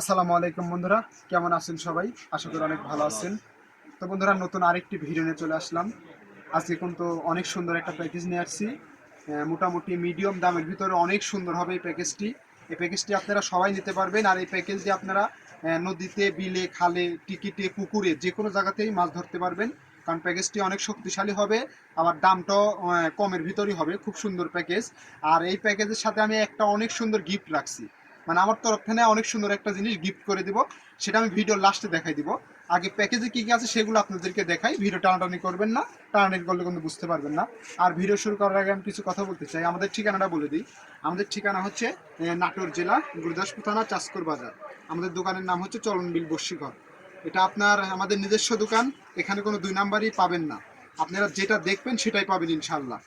আসসালামু আলাইকুম বন্ধুরা, কেমন আছেন সবাই? আশা করি অনেক ভালো আছেন। তো বন্ধুরা, নতুন আরেকটি ভিডিও নিয়ে চলে আসলাম। আজকে কিন্তু অনেক সুন্দর একটা প্যাকেজ নিয়ে আসছি। মোটামুটি মিডিয়াম দামের ভিতরে অনেক সুন্দর হবে এই প্যাকেজটি এই প্যাকেজটি আপনারা সবাই নিতে পারবেন, আর এই প্যাকেজটি আপনারা নদীতে, বিলে, খালে, টিকিটে, পুকুরে যে কোনো জায়গাতেই মাছ ধরতে পারবেন। কারণ প্যাকেজটি অনেক শক্তিশালী হবে, আবার দামটাও কমের ভিতরই হবে। খুব সুন্দর প্যাকেজ আর এই প্যাকেজের সাথে আমি একটা অনেক সুন্দর গিফট রাখছি। মানে আমার তরফ থেকে অনেক সুন্দর একটা জিনিস গিফট করে দিব। সেটা আমি ভিডিও লাস্টে দেখাই দিব। আগে প্যাকেজে কি কি আছে সেগুলো আপনাদেরকে দেখাই। ভিডিও টানাটানি করবেন না, টানাটানি করলে কিন্তু বুঝতে পারবেন না। আর ভিডিও শুরু করার আগে আমি কিছু কথা বলতে চাই। আমাদের ঠিকানাটা বলে দিই। আমাদের ঠিকানা হচ্ছে নাটোর জেলা, গুরুদাসপুর থানা চাষকর বাজার। আমাদের দোকানের নাম হচ্ছে চলনবিল বর্ষিঘর। এটা আপনার আমাদের নিজস্ব দোকান। এখানে কোনো দুই নাম্বারই পাবেন না। আপনারা যেটা দেখবেন সেটাই পাবেন ইনশাল্লাহ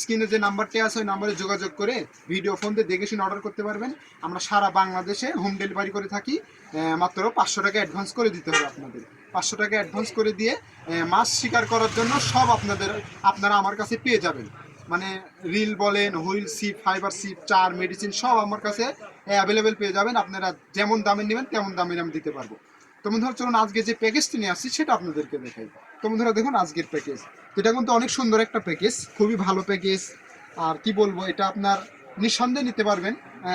স্ক্রিনে যে নাম্বারটি আছে, ওই নাম্বারে যোগাযোগ করে ভিডিও ফোন দিয়ে দেখে শুনে অর্ডার করতে পারবেন। আমরা সারা বাংলাদেশে হোম ডেলিভারি করে থাকি। মাত্র পাঁচশো টাকা অ্যাডভান্স করে দিতে হবে আপনাদের। পাঁচশো টাকা অ্যাডভান্স করে দিয়ে মাছ শিকার করার জন্য সব আপনাদের, আপনারা আমার কাছে পেয়ে যাবেন। মানে রিল বলেন হুইল সিপ ফাইবার সিপ চার মেডিসিন সব আমার কাছে অ্যাভেলেবেল পেয়ে যাবেন। আপনারা যেমন দামে নেবেন, তেমন দামে আমি দিতে পারব। তো বন্ধুরা, চলুন আজকে যে প্যাকেজটি নিয়ে আসছি, সেটা আপনাদেরকে দেখাই। তো বন্ধুরা, দেখুন আজকের প্যাকেজ এটা কিন্তু অনেক সুন্দর একটা প্যাকেজ খুবই ভালো প্যাকেজ আর কি বলব, এটা আপনার নিঃসন্দেহে নিতে পারবেন।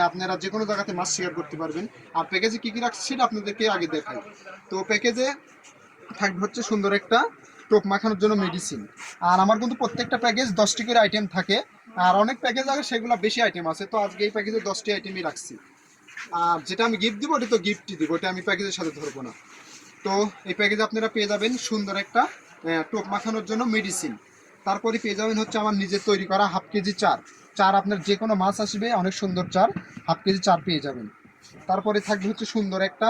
আপনারা যে কোনো জায়গাতে মাছ শিকার করতে পারবেন। আর প্যাকেজে কী কী রাখছে, সেটা আপনাদেরকে আগে দেখাই। তো প্যাকেজে থাকবে হচ্ছে সুন্দর একটা টোপ মাখানোর জন্য মেডিসিন আর আমার কিন্তু প্রত্যেকটা প্যাকেজ দশটি করে আইটেম থাকে। আর অনেক প্যাকেজ আছে সেগুলো বেশি আইটেম আছে। তো আজকে এই প্যাকেজে দশটি আইটেমই রাখছি। যেটা আমি গিফট দিব, ওটা তো গিফটই দিব, ওটা আমি প্যাকেজের সাথে ধরবো না। তো এই প্যাকেজে আপনারা পেয়ে যাবেন সুন্দর একটা টোপ মাখানোর জন্য মেডিসিন তারপরে পেয়ে যাবেন হচ্ছে আমার নিজের তৈরি করা হাফ কেজি চার। চার আপনার যে কোনো মাছ আসবে, অনেক সুন্দর চার, হাফ কেজি চার পেয়ে যাবেন। তারপরে থাকবে হচ্ছে সুন্দর একটা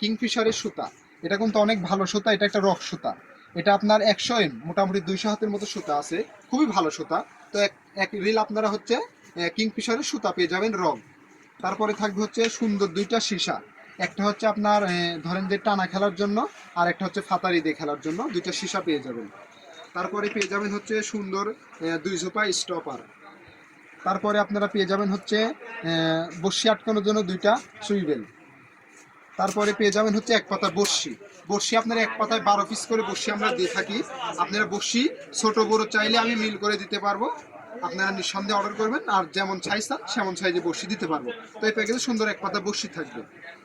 কিংফিশারের সুতা। এটা কিন্তু অনেক ভালো সুতা, এটা একটা রক সুতা। এটা আপনার একশো এম, মোটামুটি দুইশো হাতের মতো সুতা আছে, খুবই ভালো সুতা। তো এক এক রিল আপনারা হচ্ছে কিংফিশারের সুতা পেয়ে যাবেন রং। তারপরে থাকবে হচ্ছে সুন্দর দুইটা সীসা। একটা হচ্ছে আপনার ধরেন যে টানা খেলার জন্য, আর একটা হচ্ছে ফাতারি দিয়ে খেলার জন্য। দুইটা সীসা পেয়ে যাবেন। তারপরে পেয়ে যাবেন হচ্ছে সুন্দর দুই ঝোপা স্টপার তারপরে আপনারা পেয়ে যাবেন হচ্ছে বড়শি আটকানোর জন্য দুইটা সুইবেল তারপরে পেয়ে যাবেন হচ্ছে এক পাতা বড়শি। বড়শি আপনারা এক পাতায় বারো পিস করে বড়শি আমরা দিয়ে থাকি। আপনারা বড়শি ছোট বড় চাইলে আমি মিল করে দিতে পারব। আপনারা নিঃসন্দেহে অর্ডার করবেন, আর যেমন সাইজ চান, সেমন সাইজে বড়শি দিতে পারব। তো এই প্যাকেজে সুন্দর এক পাতা বড়শি থাকবে।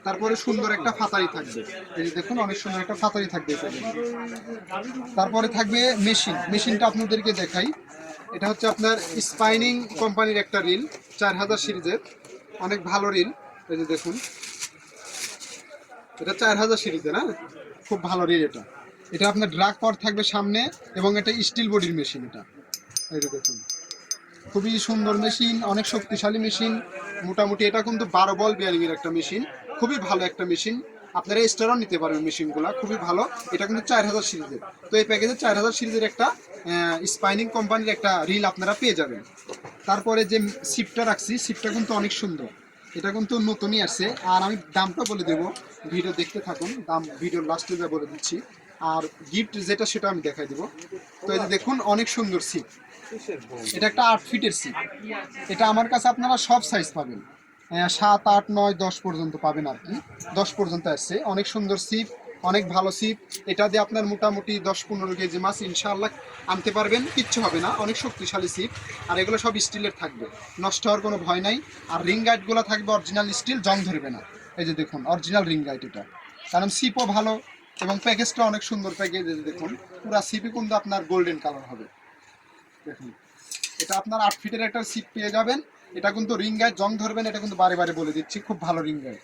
তারপরে সুন্দর একটা ফাতারি থাকবে। এই যে দেখুন, অনেক সুন্দর একটা ফাতারি থাকবে তারপরে থাকবে মেশিন মেশিনটা আপনাদেরকে দেখাই। এটা হচ্ছে আপনার স্পাইনিং কোম্পানির একটা রিল চার হাজার সিরিজের। অনেক ভালো রিল এই যে দেখুন। এটা চার হাজার সিরিজের হ্যাঁ? খুব ভালো রিল এটা। এটা আপনার ড্রাগ পাওয়ার থাকবে সামনে, এবং এটা স্টিল বডির মেশিন এটা। এই যে দেখুন। খুবই সুন্দর মেশিন, অনেক শক্তিশালী মেশিন। মোটামুটি এটা কিন্তু বারো বল বিয়ারিংয়ের একটা মেশিন। খুবই ভালো একটা মেশিন। আপনারা স্টারও নিতে পারবেন মেশিনগুলো, খুবই ভালো। এটা কিন্তু চার হাজার সিরিজের। তো এই প্যাকেজে চার হাজার সিরিজের একটা স্পাইনিং কোম্পানির একটা রিল আপনারা পেয়ে যাবেন। তারপরে যে সিপটা রাখছি সিপটা কিন্তু অনেক সুন্দর। এটা কিন্তু নতুনই আছে আর আমি দামটা বলে দেবো। ভিডিও দেখতে থাকুন, দাম ভিডিও লাস্টে যা বলে দিচ্ছি। আর গিফট যেটা সেটা আমি দেখাই দেবো। তো যে দেখুন, অনেক সুন্দর সিপ এটা একটা আট ফিটের সিপ এটা আমার কাছে আপনারা সব সাইজ পাবেন। সাত, আট, নয়, দশ পর্যন্ত পাবেন আর কি। দশ পর্যন্ত আসছে অনেক সুন্দর সিপ অনেক ভালো সিপ এটা দিয়ে আপনার মোটামুটি দশ, পনেরো কেজি মাছ ইনশাআল্লাহ আনতে পারবেন। কিচ্ছু হবে না। অনেক শক্তিশালী সিপ আর এগুলো সব স্টিলের থাকবে। নষ্ট হওয়ার কোনো ভয় নাই। আর রিং গাইডগুলো থাকবে অরিজিনাল স্টিল জং ধরবে না। এই যে দেখুন অরিজিনাল রিং গাইড এটা। কারণ সিপও ভালো এবং প্যাকেজটা অনেক সুন্দর প্যাকেজ দেখুন, পুরা সিপই কিন্তু আপনার গোল্ডেন কালার হবে। দেখুন। এটা আপনার আট ফিটের একটা সিপ পেয়ে যাবেন। এটা কিন্তু রিং গায়ে জং ধরবেন, এটা কিন্তু বারে বারে বলে দিচ্ছি, খুব ভালো রিং গায়ে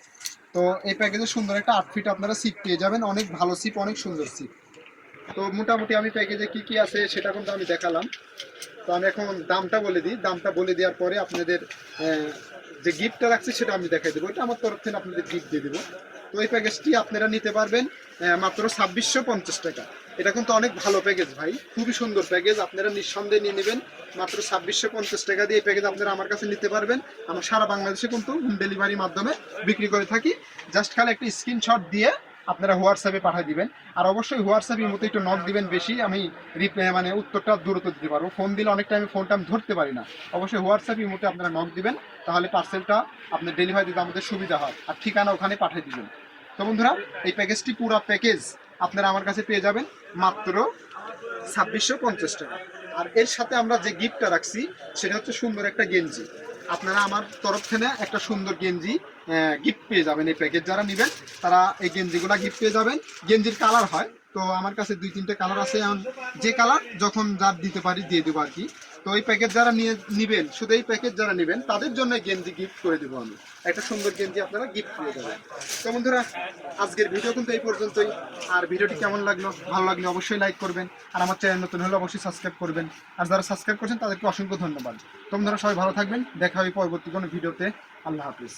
তো এই প্যাকেজে সুন্দর একটা আট ফিট আপনারা সিপ পেয়ে যাবেন, অনেক ভালো সিপ অনেক সুন্দর সিপ তো মোটামুটি আমি প্যাকেজে কি কি আছে সেটা কিন্তু আমি দেখালাম। তো আমি এখন দামটা বলে দিই, দামটা বলে দেওয়ার পরে আপনাদের যে গিফটটা রাখছি সেটা আমি দেখাই দেবো। এটা আমার তরফ থেকে আপনাদের গিফট দিয়ে দেবো। তো এই প্যাকেজটি আপনারা নিতে পারবেন মাত্র ছাব্বিশশো পঞ্চাশ টাকা। এটা কিন্তু অনেক ভালো প্যাকেজ ভাই। খুবই সুন্দর প্যাকেজ আপনারা নিঃসন্দেহে নিয়ে নেবেন। মাত্র ছাব্বিশশো পঞ্চাশ টাকা দিয়ে প্যাকেজ আপনারা আমার কাছে নিতে পারবেন। আমরা সারা বাংলাদেশে কিন্তু হোম ডেলিভারির মাধ্যমে বিক্রি করে থাকি। জাস্ট খালি একটা স্ক্রিনশট দিয়ে আপনারা হোয়াটসঅ্যাপে পাঠিয়ে দিবেন। আর অবশ্যই হোয়াটসঅ্যাপের মতো একটু নক দিবেন বেশি। আমি মানে উত্তরটা দ্রুত দিতে পারব। ফোন দিলে অনেক টাইমে ফোনটা আমি ধরতে পারি না। অবশ্যই হোয়াটসঅ্যাপের মতো আপনারা নক দিবেন। তাহলে পার্সেলটা আপনার ডেলিভারি দিতে আমাদের সুবিধা হয়। আর ঠিকানা ওখানে পাঠিয়ে দিবেন। তো বন্ধুরা, এই প্যাকেজটি পুরো প্যাকেজ আপনারা আমার কাছে পেয়ে যাবেন মাত্র ছাব্বিশশো পঞ্চাশ টাকা। আর এর সাথে আমরা যে গিফটটা রাখছি, সেটা হচ্ছে সুন্দর একটা গেঞ্জি। আপনারা আমার তরফ থেকে একটা সুন্দর গেঞ্জি গিফট পেয়ে যাবেন এই প্যাকেজ যারা নেবেন, তারা এই গেঞ্জিগুলা গিফট পেয়ে যাবেন। গেঞ্জির কালার হয়, তো আমার কাছে দুই তিনটে কালার আছে। এখন যে কালার যখন যার দিতে পারি দিয়ে দেবো আর কি। তো এই প্যাকেজ যারা নিয়ে নিবেন, শুধু এই প্যাকেজ যারা নেবেন, তাদের জন্য গেঞ্জি গিফট করে দেবো আমি। একটা সুন্দর গেঞ্জি আপনারা গিফট করে দেবেন। তো বন্ধুরা, আজকের ভিডিও কিন্তু এই পর্যন্তই। আর ভিডিওটি কেমন লাগল, ভালো লাগলে অবশ্যই লাইক করবেন। আর আমার চ্যানেল নতুন হলে অবশ্যই সাবস্ক্রাইব করবেন। আর যারা সাবস্ক্রাইব করছেন, তাদেরকে অসংখ্য ধন্যবাদ। তো বন্ধুরা, সবাই ভালো থাকবেন। দেখা হবে পরবর্তী কোনো ভিডিওতে আল্লাহ হাফিজ।